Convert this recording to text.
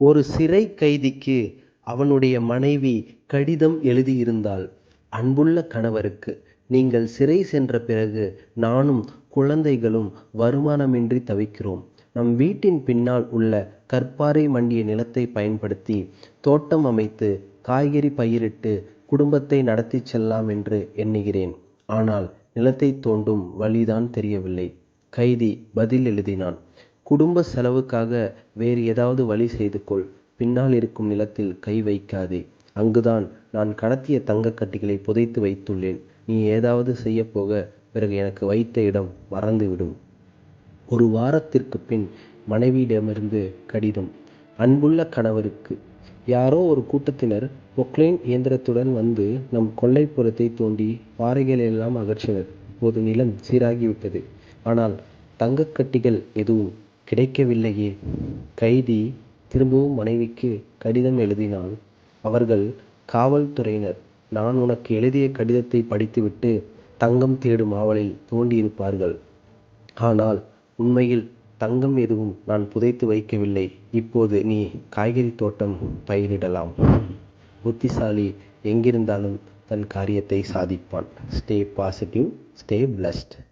ஒரு சிறை கைதிக்கு அவனுடைய மனைவி கடிதம் எழுதியிருந்தாள் அன்புள்ள கணவருக்கு நீங்கள் சிறை சென்ற பிறகு நானும் குழந்தைகளும் வருமானமின்றி தவிக்கிறோம். நம் வீட்டின் பின்னால் உள்ள கற்பாறை மண்டிய நிலத்தை பயன்படுத்தி தோட்டம் அமைத்து காய்கறி பயிரிட்டு குடும்பத்தை நடத்தி செல்லலாம் என்று எண்ணுகிறேன். ஆனால் நிலத்தை தோண்டும் வழிதான் தெரியவில்லை. கைதி பதில் எழுதினான் குடும்ப செலவுக்காக வேறு ஏதாவது வழி செய்து கொள். பின்னால் இருக்கும் நிலத்தில் கை வைக்காதே. அங்குதான் நான் கடத்திய தங்கக் கட்டிகளை புதைத்து வைத்துள்ளேன். நீ ஏதாவது செய்யப் போக பிறகு எனக்கு வைத்த இடம் மறந்துவிடும். ஒரு வாரத்திற்குப் பின் மனைவியிடமிருந்து கடிதம் அன்புள்ள கணவருக்கு யாரோ ஒரு கூட்டத்தினர் பொக்லைன் இயந்திரத்துடன் வந்து நம் கொல்லைப்புறத்தை தோண்டி பாறைகளெல்லாம் அகற்றினர். இப்போது நிலம் சீராகிவிட்டது. ஆனால் தங்கக்கட்டிகள் எதுவும் கிடைக்கவில்லையே. கைதி திரும்பவும் மனைவிக்கு கடிதம் எழுதினான். அவர்கள் காவல்துறையினர் நான் உனக்கு எழுதிய கடிதத்தைப் படித்துவிட்டு தங்கம் தேடும் ஆவலில் தோண்டியிருப்பார்கள். ஆனால் உண்மையில் தங்கம் எதுவும் நான் புதைத்து வைக்கவில்லை. இப்போது நீ காய்கறித் தோட்டம் பயிரிடலாம். புத்திசாலி எங்கிருந்தாலும் தன் காரியத்தை சாதிப்பான். Stay positive stay blessed